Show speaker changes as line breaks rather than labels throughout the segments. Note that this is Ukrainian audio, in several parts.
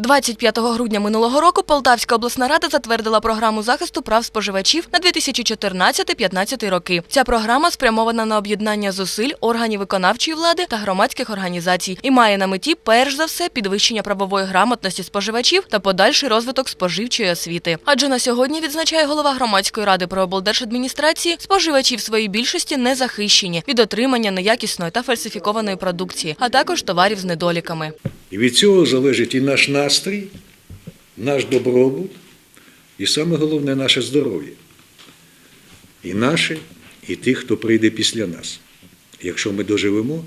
25 грудня минулого року Полтавська обласна рада затвердила програму захисту прав споживачів на 2014-2015 роки. Ця програма спрямована на об'єднання зусиль органів виконавчої влади та громадських організацій і має на меті перш за все підвищення правової грамотності споживачів та подальший розвиток споживчої освіти. Адже на сьогодні відзначає голова громадської ради про облдержадміністрації, споживачі в своїй більшості не захищені від отримання неякісної та фальсифікованої продукції, а також товарів з недоліками.
І від цього залежить і наш настрій, наш добробут, і саме головне наше здоров'я. І наше, і тих, хто прийде після нас. Якщо ми доживемо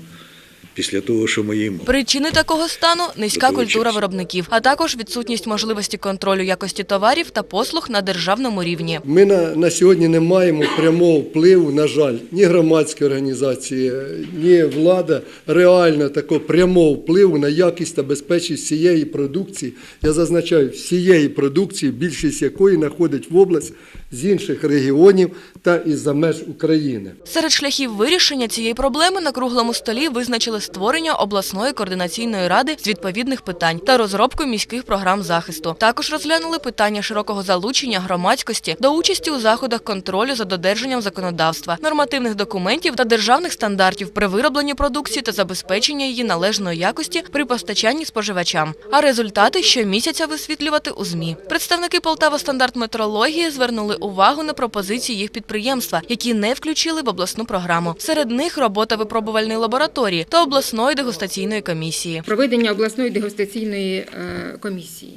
після того, що ми їмо.
Причини такого стану низька культура виробників, а також відсутність можливості контролю якості товарів та послуг на державному рівні.
Ми на, на сьогодні не маємо прямого впливу, на жаль, ні громадські організації, ні влада реально такого прямого впливу на якість та безпечність всієї продукції. Я зазначаю, всієї продукції, більшість якої знаходить в область з інших регіонів та із-за меж України.
Серед шляхів вирішення цієї проблеми на круглому столі визначили створення обласної координаційної ради з відповідних питань та розробку міських програм захисту. Також розглянули питання широкого залучення громадськості до участі у заходах контролю за додержанням законодавства, нормативних документів та державних стандартів при виробленні продукції та забезпечення її належної якості при постачанні споживачам. А результати щомісяця висвітлювати у змі. Представники Полтава стандарт метрології звернули увагу на пропозиції їх підприємства, які не включили в обласну програму. Серед них робота випробувальної лабораторії та обласної дегустаційної комісії.
проведення обласної дегустаційної е, комісії,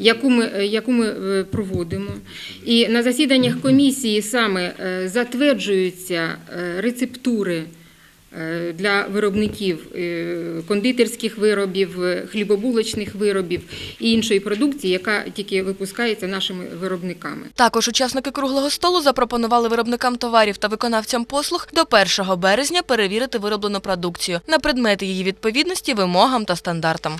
яку ми, е, яку ми е, проводимо. І на засіданнях комісії саме затверджуються рецептури для виробників е, кондитерських виробів, е, хлібобулочних виробів і іншої продукції, яка тільки випускається нашими виробниками.
Також учасники круглого столу запропонували виробникам товарів та виконавцям послуг до 1 березня перевірити вироблену продукцію на предмети її відповідності вимогам та стандартам.